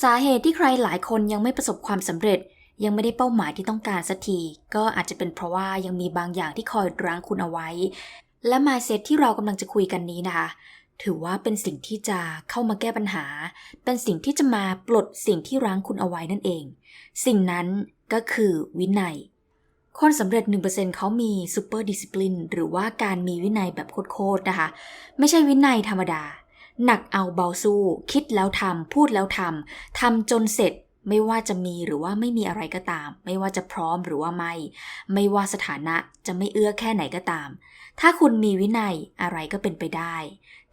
สาเหตุที่ใครหลายคนยังไม่ประสบความสำเร็จ ยังไม่ได้เป้าหมายที่ต้องการสักทีก็อาจจะเป็นเพราะว่ายังมีบางอย่างที่คอยรั้งคุณเอาไว้ และ mindset ที่เรากำลังจะคุยกันนี้นะคะถือว่าเป็นสิ่งที่จะเข้ามาแก้ปัญหา เป็นสิ่งที่จะมาปลดสิ่งที่รั้งคุณเอาไว้นั่นเอง สิ่งนั้นก็คือวินัย คนสำเร็จ 1%เขามี super discipline หรือว่าการมีวินัยแบบโคตรๆนะคะ ไม่ใช่วินัยธรรมดา หนักเอาเบาสู้ คิดแล้วทำพูดแล้วทำทำจนเสร็จไม่ว่าจะมีหรือว่าไม่มีอะไรก็ตาม ไม่ว่าจะพร้อมหรือว่าไม่ ไม่ว่าสถานะจะไม่เอื้อแค่ไหนก็ตาม ถ้าคุณมีวินัยอะไรก็เป็นไปได้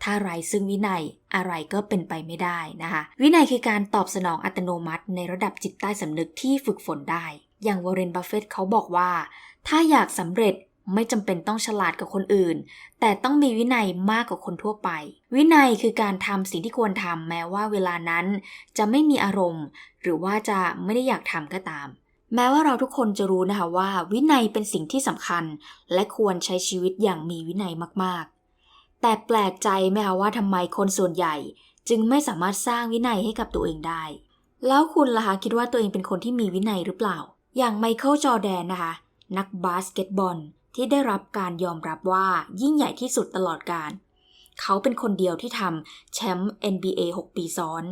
ถ้าไรซึ่งวินัยอะไรก็เป็นไปไม่ได้นะคะ วินัยคือการตอบสนองอัตโนมัติ ในระดับจิตใต้สำนึกที่ฝึกฝนได้ อย่างวอร์เรนบัฟเฟตเขาบอกว่า ถ้าอยากสำเร็จ ไม่จำเป็นต้องฉลาดกับคนอื่น แต่ต้องมีวินัยมากกว่าคนทั่วไป วินัยคือการทำสิ่งที่ควรทำแม้ว่าเวลานั้น จะไม่มีอารมณ์ หรือว่าจะไม่ได้อยากทำก็ตาม แม้ว่าเราทุกคนจะรู้นะคะว่า วินัยเป็นสิ่งที่สำคัญ และควรใช้ชีวิตอย่างมีวินัยมากๆ แต่แปลกใจไหมคะว่าทำไมคนส่วนใหญ่ จึงไม่สามารถสร้างวินัยให้กับตัวเองได้ แล้วคุณล่ะคะคิดว่าตัวเองเป็นคนที่มีวินัยหรือเปล่า อย่างไมเคิลจอแดนนะคะนักบาสเกตบอล ที่ได้รับการยอมรับว่ายิ่งใหญ่ที่สุดตลอดการ เขาเป็นคนเดียวที่ทำแชมป์ NBA 6 ปีซ้อน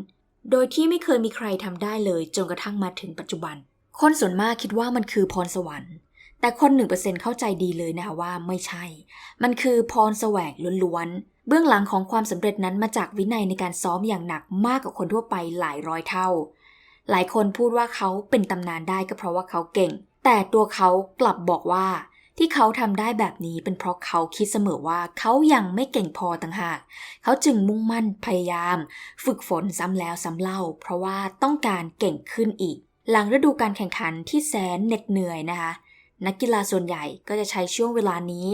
โดยที่ไม่เคยมีใครทำได้เลยจนกระทั่งมาถึงปัจจุบัน คนส่วนมากคิดว่ามันคือพรสวรรค์ แต่คน 1%เข้าใจดีเลยนะคะว่าไม่ใช่ มันคือพรแสวงล้วนๆ เบื้องหลังของความสำเร็จนั้นมาจากวินัยในการซ้อมอย่างหนักมากกว่าคนทั่วไปหลายร้อยเท่า หลายคนพูดว่าเขาเป็นตำนานได้ก็เพราะว่าเขาเก่ง แต่ตัวเขากลับบอกว่า ที่เขาทำได้แบบนี้เป็นเพราะเขาคิดเสมอว่าเขายังไม่เก่งพอต่างหาก เขาจึงมุ่งมั่นพยายาม ฝึกฝนซ้ำแล้วซ้ำเล่า เพราะว่าต้องการเก่งขึ้นอีก หลังฤดูการแข่งขันที่แสนเหน็ดเหนื่อยนะคะ นักกีฬาส่วนใหญ่ก็จะใช้ช่วงเวลานี้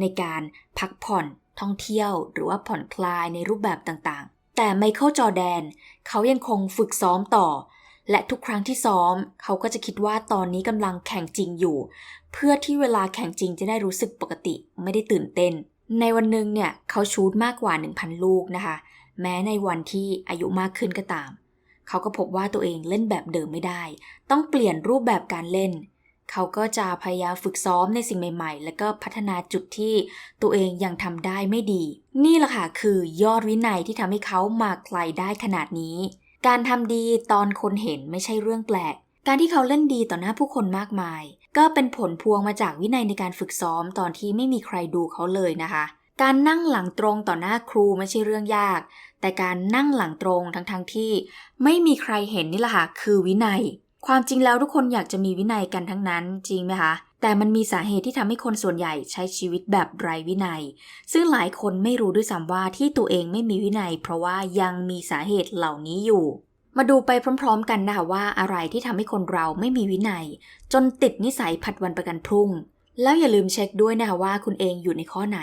ในการพักผ่อนท่องเที่ยว หรือว่าผ่อนคลายในรูปแบบต่างๆ แต่ไมเคิลจอแดน เขายังคงฝึกซ้อมต่อ และทุกครั้งที่ซ้อม เขาก็จะคิดว่าตอนนี้กำลังแข่งจริงอยู่ เพื่อที่เวลาแข่งจริงจะได้รู้สึกปกติไม่ได้ตื่นเต้น ในวันหนึ่งเนี่ยเขาชูดมากกว่า 1,000 ลูกนะคะ แม้ในวันที่อายุมากขึ้นก็ตาม เขาก็พบว่าตัวเองเล่นแบบเดิมไม่ได้ ต้องเปลี่ยนรูปแบบการเล่น เขาก็จะพยายามฝึกซ้อมในสิ่งใหม่ๆ แล้วก็พัฒนาจุดที่ตัวเองยังทำได้ไม่ดี นี่แหละค่ะคือยอดวินัยที่ทำให้เขามาไกลได้ขนาดนี้ การทำดีตอนคนเห็นไม่ใช่เรื่องแปลก การที่เขาเล่นดีต่อหน้าผู้คนมากมาย ก็เป็นผลพวงมาจากวินัยในการฝึกซ้อมตอนที่ไม่มีใครดูเขาเลยนะคะ การนั่งหลังตรงต่อหน้าครูไม่ใช่เรื่องยาก แต่การนั่งหลังตรงทั้งๆทที่ ไม่มีใครเห็นนี่แหละค่ะคือวินัย ความจริงแล้วทุกคนอยากจะมีวินัยกันทั้งนั้นจริงไหมคะ แต่มันมีสาเหตุที่ทำให้คนส่วนใหญ่ใช้ชีวิตแบบไร้วินัย ซึ่งหลายคนไม่รู้ด้วยซ้ำว่าที่ตัวเองไม่มีวินัย เพราะว่ายังมีสาเหตุเหล่านี้อยู่ มาดูไปพร้อม ๆ กันนะคะว่าอะไรที่ทำให้คนเราไม่มีวินัย จนติดนิสัยผัดวันประกันพรุ่ง แล้วอย่าลืมเช็คด้วยนะคะว่าคุณเองอยู่ในข้อไหน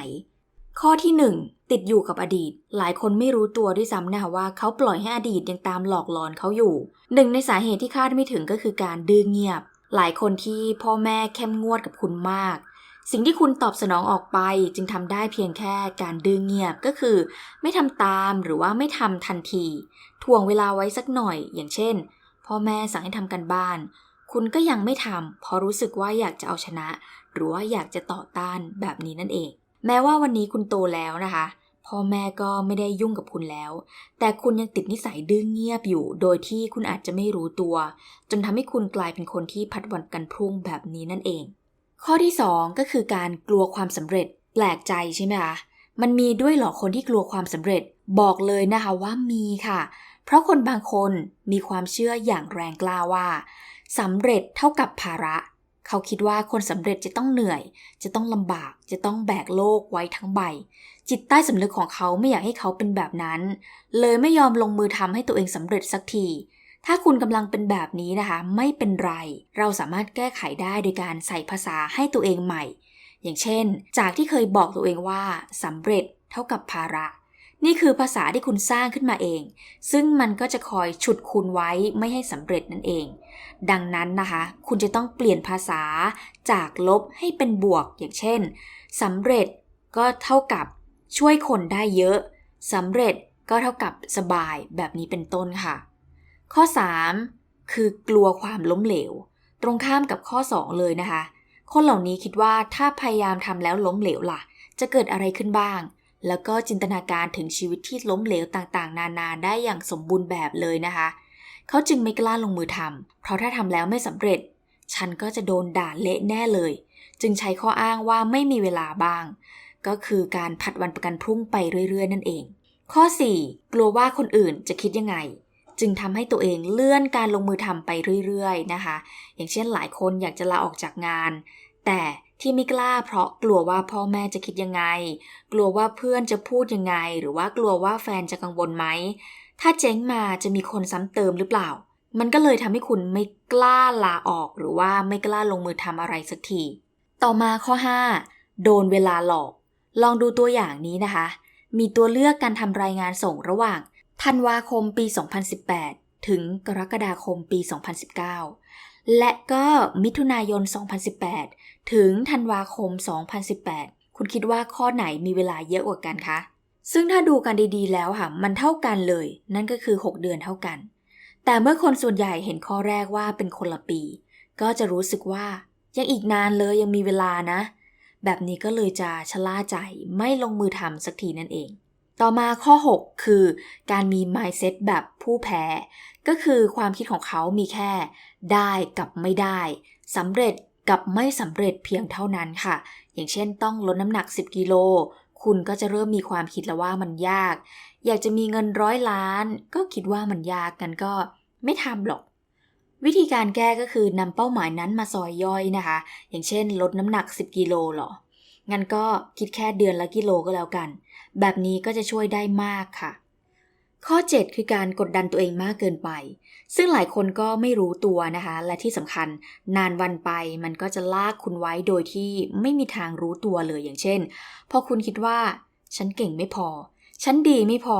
ข้อที่ 1 ติดอยู่กับอดีต หลายคนไม่รู้ตัวด้วยซ้ำนะคะว่าเขาปล่อยให้อดีตยังตามหลอกหลอนเขาอยู่ หนึ่งในสาเหตุที่คาดไม่ถึงก็คือการดื้อเงียบ หลายคนที่พ่อแม่เข้มงวดกับคุณมาก สิ่งที่คุณตอบสนองออกไปจึงทำได้เพียงแค่การดื้อเงียบก็คือ ไม่ทำตามหรือว่าไม่ทำทันทีถ่วงเวลาไว้สักหน่อย อย่างเช่น พ่อแม่สั่งให้ทำกันบ้าน คุณก็ยังไม่ทำเพราะรู้สึกว่าอยากจะเอาชนะ หรือว่าอยากจะต่อต้านแบบนี้นั่นเอง แม้ว่าวันนี้คุณโตแล้วนะคะ พ่อแม่ก็ไม่ได้ยุ่งกับคุณแล้ว แต่คุณยังติดนิสัยดื้อเงียบอยู่ โดยที่คุณอาจจะไม่รู้ตัว จนทำให้คุณกลายเป็นคนที่พัดวันกันพรุ่งแบบนี้นั่นเอง ข้อที่ 2 ก็คือการกลัวความสำเร็จ แปลกใจใช่ไหมคะมันมีด้วยหรอคนที่กลัวความสำเร็จบอกเลยนะคะว่ามีค่ะ เพราะคนบางคนมีความเชื่ออย่างแรงกล้าว่าสำเร็จเท่ากับภาระ เขาคิดว่าคนสำเร็จจะต้องเหนื่อย จะต้องลำบาก จะต้องแบกโลกไว้ทั้งใบ จิตใต้สำนึกของเขาไม่อยากให้เขาเป็นแบบนั้น เลยไม่ยอมลงมือทำให้ตัวเองสำเร็จสักที ถ้าคุณกำลังเป็นแบบนี้นะคะ ไม่เป็นไร เราสามารถแก้ไขได้โดยการใส่ภาษาให้ตัวเองใหม่ อย่างเช่น จากที่เคยบอกตัวเองว่าสำเร็จเท่ากับภาระ นี่คือภาษาที่คุณสร้างขึ้นมาเอง ซึ่งมันก็จะคอยฉุดคุณไว้ไม่ให้สำเร็จนั่นเอง ดังนั้นนะคะ คุณจะต้องเปลี่ยนภาษาจากลบให้เป็นบวก อย่างเช่นสำเร็จก็เท่ากับช่วยคนได้เยอะสำเร็จก็เท่ากับสบายแบบนี้เป็นต้นค่ะ ข้อ 3 คือกลัวความล้มเหลว ตรงข้ามกับข้อ 2 เลยนะคะ คนเหล่านี้คิดว่าถ้าพยายามทำแล้วล้มเหลวล่ะ จะเกิดอะไรขึ้นบ้าง แล้วก็จินตนาการถึงชีวิตที่ล้มเหลวต่างๆ นานาได้อย่างสมบูรณ์แบบเลยนะคะ เขาจึงไม่กล้าลงมือทำเพราะถ้าทำแล้วไม่สำเร็จ ฉันก็จะโดนด่าเละแน่เลย จึงใช้ข้ออ้างว่าไม่มีเวลาบ้าง ก็คือการผัดวันประกันพรุ่งไปเรื่อย ๆ นั่นเอง ข้อ 4 กลัวว่าคนอื่นจะคิดยังไงจึงทำให้ตัวเองเลื่อนการลงมือทำไปเรื่อย ๆ นะคะ อย่างเช่นหลายคนอยากจะลาออกจากงาน แต่ ที่ไม่กล้าเพราะกลัวว่าพ่อแม่จะคิดยังไง กลัวว่าเพื่อนจะพูดยังไง หรือว่ากลัวว่าแฟนจะกังวลไหม ถ้าเจ๊งมาจะมีคนซ้ำเติมหรือเปล่า มันก็เลยทำให้คุณไม่กล้าลาออก หรือว่าไม่กล้าลงมือทำอะไรสักที ต่อมาข้อ 5 โดนเวลาหลอก ลองดูตัวอย่างนี้นะคะ มีตัวเลือกการทำรายงานส่งระหว่างธันวาคมปี 2018 ถึงกรกฎาคมปี 2019 และก็มิถุนายน 2018 ถึงธันวาคม 2018 คุณคิดว่าข้อไหนมีเวลาเยอะกว่ากันคะ ซึ่งถ้าดูกันดีๆ แล้วค่ะ มันเท่ากันเลย นั่นก็คือ 6 เดือนเท่ากัน แต่เมื่อคนส่วนใหญ่เห็นข้อแรกว่าเป็นคนละปี ก็จะรู้สึกว่ายังอีกนานเลยยังมีเวลานะ แบบนี้ก็เลยจะชะล่าใจไม่ลงมือทำสักทีนั่นเองต่อมาข้อ 6 คือ การมี mindset แบบผู้แพ้ ก็คือความคิดของเขามีแค่ ได้กับไม่ได้สำเร็จกับไม่สำเร็จเพียงเท่านั้นค่ะ อย่างเช่นต้องลดน้ำหนัก 10 กิโล คุณก็จะเริ่มมีความคิดแล้วว่ามันยาก อยากจะมีเงินร้อยล้าน ก็คิดว่ามันยากกันก็ไม่ทำหรอก วิธีการแก้ก็คือนำเป้าหมายนั้นมาซอยย่อยนะคะ อย่างเช่น ลดน้ำหนัก 10 กิโลหรอ งั้นก็คิดแค่เดือนละกิโลก็แล้วกัน แบบนี้ก็จะช่วยได้มากค่ะ ข้อ 7 คือการกดดันตัวเองมากเกินไป ซึ่งหลายคนก็ไม่รู้ตัวนะคะ และที่สำคัญนานวันไปมันก็จะลากคุณไว้โดยที่ไม่มีทางรู้ตัวเลยอย่างเช่น พอคุณคิดว่า ฉันเก่งไม่พอ ฉันดีไม่พอ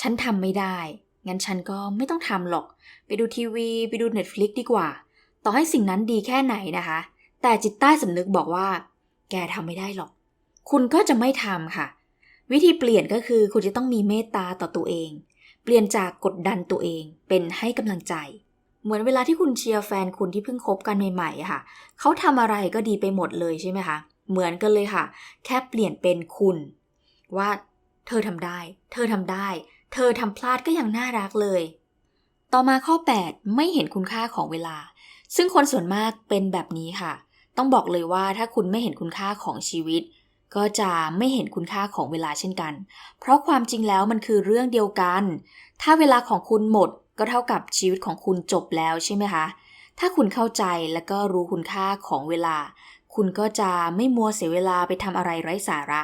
ฉันทำไม่ได้ งั้นฉันก็ไม่ต้องทำหรอก ไปดูทีวี ไปดู Netflix ดีกว่า ต่อให้สิ่งนั้นดีแค่ไหนนะคะ แต่จิตใต้สำนึกบอกว่า แกทำไม่ได้หรอก คุณก็จะไม่ทำค่ะ วิธีเปลี่ยนก็คือคุณจะต้องมีเมตตาต่อตัวเอง เปลี่ยนจากกดดันตัวเองเป็นให้กำลังใจ เหมือนเวลาที่คุณเชียร์แฟนคุณที่เพิ่งคบกันใหม่ๆอะค่ะ เขาทำอะไรก็ดีไปหมดเลยใช่ไหมคะ เหมือนกันเลยค่ะ แค่เปลี่ยนเป็นคุณ ว่าเธอทำได้ เธอทำได้ เธอทำพลาดก็ยังน่ารักเลย ต่อมาข้อ 8 ไม่เห็นคุณค่าของเวลา ซึ่งคนส่วนมากเป็นแบบนี้ค่ะ ต้องบอกเลยว่าถ้าคุณไม่เห็นคุณค่าของชีวิต ก็จะไม่เห็นคุณค่าของเวลาเช่นกัน เพราะความจริงแล้วมันคือเรื่องเดียวกัน ถ้าเวลาของคุณหมดก็เท่ากับชีวิตของคุณจบแล้วใช่ไหมคะ ถ้าคุณเข้าใจและก็รู้คุณค่าของเวลา คุณก็จะไม่มัวเสียเวลาไปทำอะไรไร้สาระ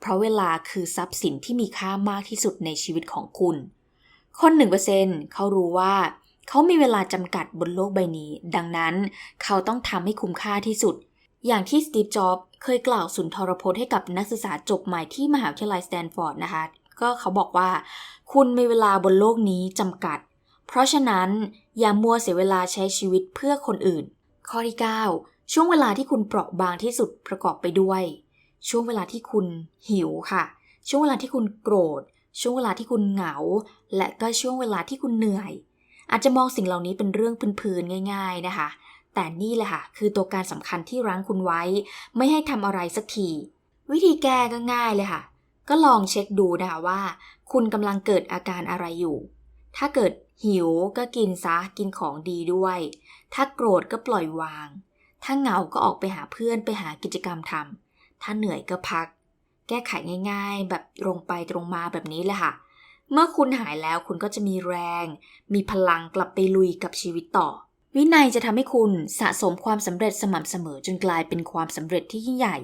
เพราะเวลาคือทรัพย์สินที่มีค่ามากที่สุดในชีวิตของคุณ คนหนึ่งเปอร์เซ็นเขารู้ว่าเขามีเวลาจำกัดบนโลกใบนี้ ดังนั้นเขาต้องทำให้คุ้มค่าที่สุด อย่างที่สตีฟ จ็อบส์ เคยกล่าวสุนทรพจน์ให้กับนักศึกษาจบใหม่ที่มหาวิทยาลัยสแตนฟอร์ดนะคะ ก็เขาบอกว่า คุณมีเวลาบนโลกนี้จำกัด เพราะฉะนั้นอย่ามัวเสียเวลาใช้ชีวิตเพื่อคนอื่น ข้อที่ 9 ช่วงเวลาที่คุณเปราะบางที่สุดประกอบไปด้วย ช่วงเวลาที่คุณหิวค่ะ ช่วงเวลาที่คุณโกรธ ช่วงเวลาที่คุณเหงา และก็ช่วงเวลาที่คุณเหนื่อย อาจจะมองสิ่งเหล่านี้เป็นเรื่องพื้นๆง่าย ๆนะคะ แต่นี่แหละค่ะ คือตัวการสำคัญที่รั้งคุณไว้ ไม่ให้ทำอะไรสักที วิธีแก้ก็ง่ายเลยค่ะ ก็ลองเช็คดูนะคะว่า คุณกำลังเกิดอาการอะไรอยู่ ถ้าเกิดหิวก็กินซะกินของดีด้วย ถ้าโกรธก็ปล่อยวาง ถ้าเหงาก็ออกไปหาเพื่อนไปหากิจกรรมทำถ้าเหนื่อยก็พัก แก้ไขง่าย ๆ แบบตรงไปตรงมาแบบนี้เลยค่ะ เมื่อคุณหายแล้วคุณก็จะมีแรง มีพลังกลับไปลุยกับชีวิตต่อ วินัยจะทำให้คุณสะสมความสำเร็จสม่ำเสมอจนกลายเป็นความสำเร็จที่ยิ่งใหญ่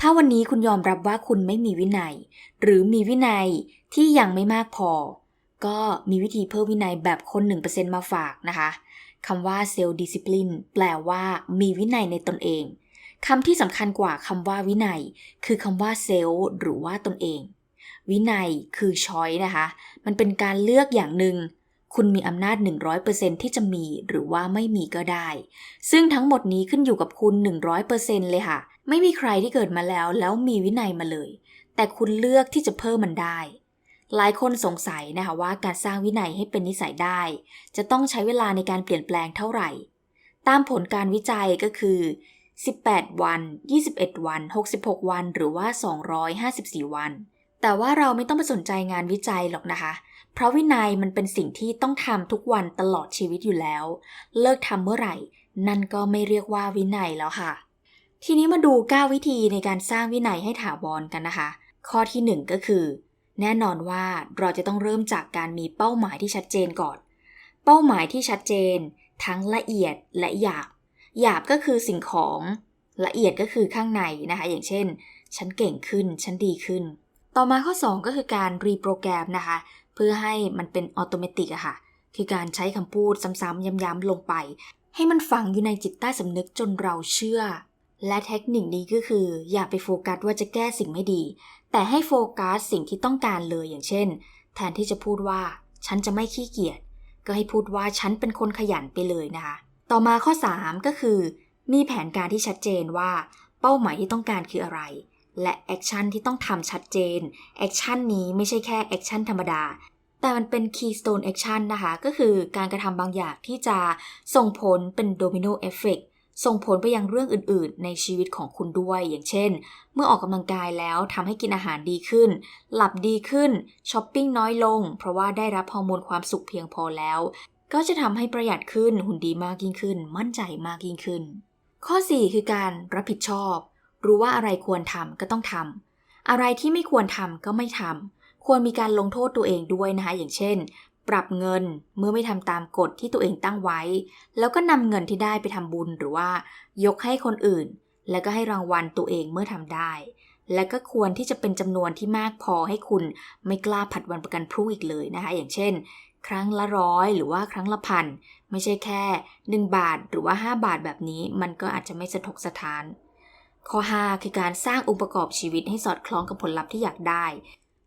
ถ้าวันนี้คุณยอมรับว่าคุณไม่มีวินัย หรือมีวินัยที่ยังไม่มากพอ ก็มีวิธีเพิ่มวินัยแบบคน 1%มาฝากนะคะคำว่า self discipline แปลว่ามีวินัยในตนเองคำที่สำคัญกว่าคำว่าวินัย คือคำว่า self หรือว่าตนเอง วินัยคือช้อยนะคะ มันเป็นการเลือกอย่างหนึ่ง คุณมีอำนาจ 100%ที่จะมีหรือว่าไม่มีก็ได้ ซึ่งทั้งหมดนี้ขึ้นอยู่กับคุณ 100%เลยค่ะ ไม่มีใครที่เกิดมาแล้วแล้วมีวินัยมาเลย แต่คุณเลือกที่จะเพิ่มมันได้ หลายคนสงสัยนะคะว่าการสร้างวินัยให้เป็นนิสัยได้ จะต้องใช้เวลาในการเปลี่ยนแปลงเท่าไหร่ ตามผลการวิจัยก็คือ 18 วัน 21 วัน 66 วัน หรือว่า 254 วัน แต่ว่าเราไม่ต้องไปสนใจงานวิจัยหรอกนะคะเพราะวินัยมันเป็นสิ่งที่ต้องทำทุกวันตลอดชีวิตอยู่แล้ว เลิกทำเมื่อไหร่ นั่นก็ไม่เรียกว่าวินัยแล้วค่ะ ทีนี้มาดู 9 วิธีในการสร้างวินัยให้ถาวรกันนะคะ ข้อที่ 1 ก็คือ แน่นอนว่าเราจะต้องเริ่มจากการมีเป้าหมายที่ชัดเจนก่อน เป้าหมายที่ชัดเจน ทั้งละเอียดและหยาบ หยาบก็คือสิ่งของละเอียดก็คือข้างในนะคะ อย่างเช่น ฉันเก่งขึ้น ฉันดีขึ้น ต่อมาข้อ 2 ก็คือการรีโปรแกรมนะคะ เพื่อให้มันเป็นออโตเมติกอะค่ะ คือการใช้คำพูดซ้ำๆย้ำๆลงไป ให้มันฝังอยู่ในจิตใต้สำนึกจนเราเชื่อ และเทคนิคนี้ก็คือ อย่าไปโฟกัสว่าจะแก้สิ่งไม่ดี แต่ให้โฟกัสสิ่งที่ต้องการเลยอย่างเช่น แทนที่จะพูดว่า ฉันจะไม่ขี้เกียจก็ให้พูดว่าฉันเป็นคนขยันไปเลยนะคะ ต่อมาข้อ 3 ก็คือ มีแผนการที่ชัดเจนว่า เป้าหมายที่ต้องการคืออะไร และแอคชั่นที่ต้องทำชัดเจน แอคชั่นนี้ไม่ใช่แค่แอคชั่นธรรมดา แต่มันเป็น keystone action นะคะ ก็คือการกระทำบางอย่างที่จะส่งผลเป็น domino effect ส่งผลไปยังเรื่องอื่นๆ ในชีวิตของคุณด้วย อย่างเช่น เมื่อออกกำลังกายแล้วทำให้กินอาหารดีขึ้น หลับดีขึ้น ช้อปปิ้งน้อยลง เพราะว่าได้รับฮอร์โมนความสุขเพียงพอแล้ว ก็จะทำให้ประหยัดขึ้น หุ่นดีมากยิ่งขึ้น มั่นใจมากยิ่งขึ้น ข้อ 4 คือการรับผิดชอบ รู้ว่าอะไรควรทำก็ต้องทำอะไรที่ไม่ควรทำก็ไม่ทำควรมีการลงโทษตัวเองด้วยนะคะอย่างเช่น ปรับเงินเมื่อไม่ทำตามกฎที่ตัวเองตั้งไว้ แล้วก็นำเงินที่ได้ไปทำบุญหรือว่า ยกให้คนอื่น แล้วก็ให้รางวัลตัวเองเมื่อทำได้ และก็ควรที่จะเป็นจำนวนที่มากพอให้คุณไม่กล้าผัดวันประกันพรุ่งอีกเลยนะคะ อย่างเช่น ครั้งละร้อยหรือว่าครั้งละพันไม่ใช่แค่ 1 บาทหรือว่า 5 บาทแบบนี้ มันก็อาจจะไม่สะทกสะท้าน ข้อ 5 คือการสร้างองค์ประกอบชีวิตให้สอดคล้องกับผลลัพธ์ที่อยากได้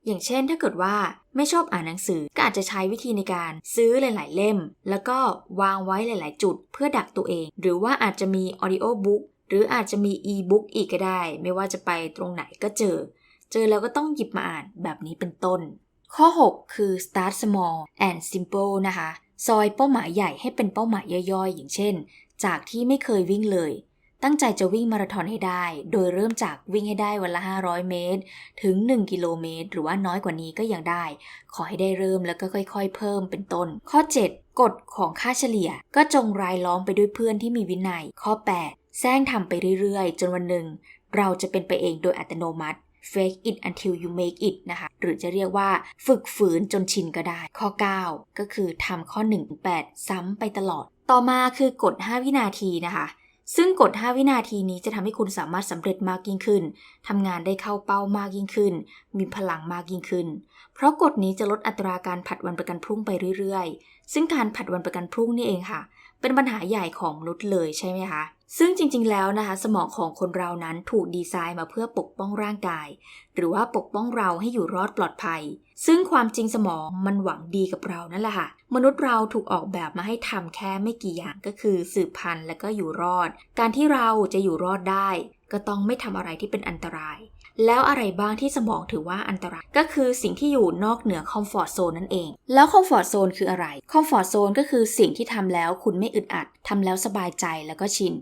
อย่างเช่น ถ้าเกิดว่าไม่ชอบอ่านหนังสือก็อาจจะใช้วิธีในการซื้อหลาย ๆ เล่ม แล้วก็วางไว้หลาย ๆ จุดเพื่อดักตัวเอง หรือว่าอาจจะมี audio book หรืออาจจะมี e-book อีกก็ได้ ไม่ว่าจะไปตรงไหนก็เจอ เจอแล้วก็ต้องหยิบมาอ่านแบบนี้เป็นต้น ข้อ 6 คือ start small and simple นะคะ ซอยเป้าหมายใหญ่ให้เป็นเป้าหมายย่อยๆ อย่างเช่น จากที่ไม่เคยวิ่งเลย ตั้งใจจะวิ่งมาราธอนให้ได้ โดยเริ่มจากวิ่งให้ได้วันละ 500 เมตร ถึง 1 กิโลเมตร หรือว่าน้อยกว่านี้ก็ยังได้ ขอให้ได้เริ่มแล้วก็ค่อยๆ เพิ่มเป็นต้น ข้อ 7 กฎของค่าเฉลี่ย ก็จงรายล้อมไปด้วยเพื่อนที่มีวินัย ข้อ 8 แซงทำไปเรื่อยๆ จนวันหนึ่ง เราจะเป็นไป eng โดยอัตโนมัติ fake it until you make it นะคะ หรือจะเรียกว่าฝึกฝืนจนชินก็ได้ ข้อ 9 ก็คือทำข้อ 1-8 ซ้ำไปตลอด ต่อมาคือกฎ 5 วินาทีนะคะ ซึ่งกฎ 5 วินาทีนี้จะทำให้คุณสามารถสำเร็จมากยิ่งขึ้น ทำงานได้เข้าเป้ามากยิ่งขึ้น มีพลังมากยิ่งขึ้น เพราะกฎนี้จะลดอัตราการผัดวันประกันพรุ่งไปเรื่อยๆ ซึ่งการผัดวันประกันพรุ่งนี่เองค่ะ เป็นปัญหาใหญ่ของมนุษย์เลยใช่ไหมคะ ซึ่งจริงๆแล้วนะคะ สมองของคนเรานั้นถูกดีไซน์มาเพื่อปกป้องร่างกาย หรือว่าปกป้องเราให้อยู่รอดปลอดภัย ซึ่งความจริงสมองมันหวังดีกับเรานั่นแหละค่ะ มนุษย์เราถูกออกแบบมาให้ทำแค่ไม่กี่อย่างก็คือสืบพันธุ์และก็อยู่รอด การที่เราจะอยู่รอดได้ ก็ต้องไม่ทำอะไรที่เป็นอันตราย แล้วอะไรบ้างที่สมองถือว่าอันตราย ก็คือสิ่งที่อยู่นอกเหนือคอมฟอร์ทโซนนั่นเอง แล้วคอมฟอร์ทโซนคืออะไร คอมฟอร์ทโซนก็คือสิ่งที่ทำแล้วคุณไม่อึดอัดทำแล้วสบายใจแล้วก็ชิน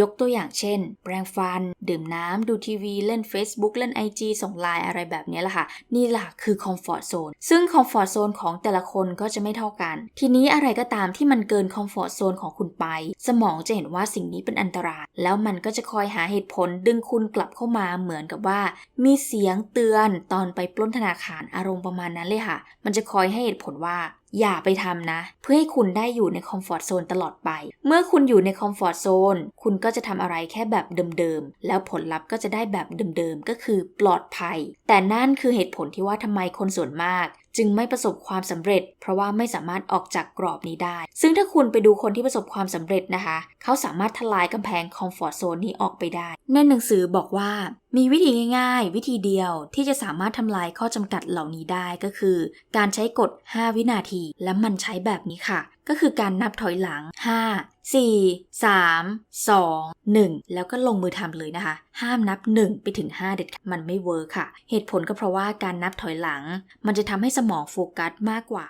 ยกตัวอย่างเช่น แปรงฟัน ดื่มน้ำ ดูทีวี เล่น Facebook เล่น IG ส่งไลน์อะไรแบบนี้แหละค่ะ นี่แหละคือคอมฟอร์ทโซนซึ่งคอมฟอร์ทโซนของแต่ละคนก็จะไม่เท่ากัน ทีนี้อะไรก็ตามที่มันเกินคอมฟอร์ทโซนของคุณไป สมองจะเห็นว่าสิ่งนี้เป็นอันตราย แล้วมันก็จะคอยหาเหตุผลดึงคุณกลับเข้ามาเหมือนกับว่า มีเสียงเตือนตอนไปปล้นธนาคารอารมณ์ประมาณนั้นเลยค่ะ มันจะคอยให้เหตุผลว่า อย่าไปทำนะ เพื่อให้คุณได้อยู่ในคอมฟอร์ทโซนตลอดไป เมื่อคุณอยู่ในคอมฟอร์ทโซนคุณก็จะทำอะไรแค่แบบเดิมๆ แล้วผลลัพธ์ก็จะได้แบบเดิมๆ ก็คือปลอดภัย แต่นั่นคือเหตุผลที่ว่าทำไมคนส่วนมาก จึงไม่ประสบความสำเร็จ เพราะว่าไม่สามารถออกจากกรอบนี้ได้ ซึ่งถ้าคุณไปดูคนที่ประสบความสำเร็จนะคะ เขาสามารถทลายกำแพงคอมฟอร์ทโซนนี้ออกไปได้ ในหนังสือบอกว่ามีวิธีง่ายๆ วิธีเดียวที่จะสามารถทำลายข้อจำกัดเหล่านี้ได้ก็คือ การใช้กฎ 5 วินาที และมันใช้แบบนี้ค่ะ ก็คือการนับถอยหลัง 5 4 3 2 1 แล้วก็ลงมือทำเลยนะคะ ห้ามนับ 1 ไปถึง 5 เด็ดขาดมันไม่เวิร์คค่ะ เหตุผลก็เพราะว่าการนับถอยหลัง มันจะทำให้สมองโฟกัสมากกว่า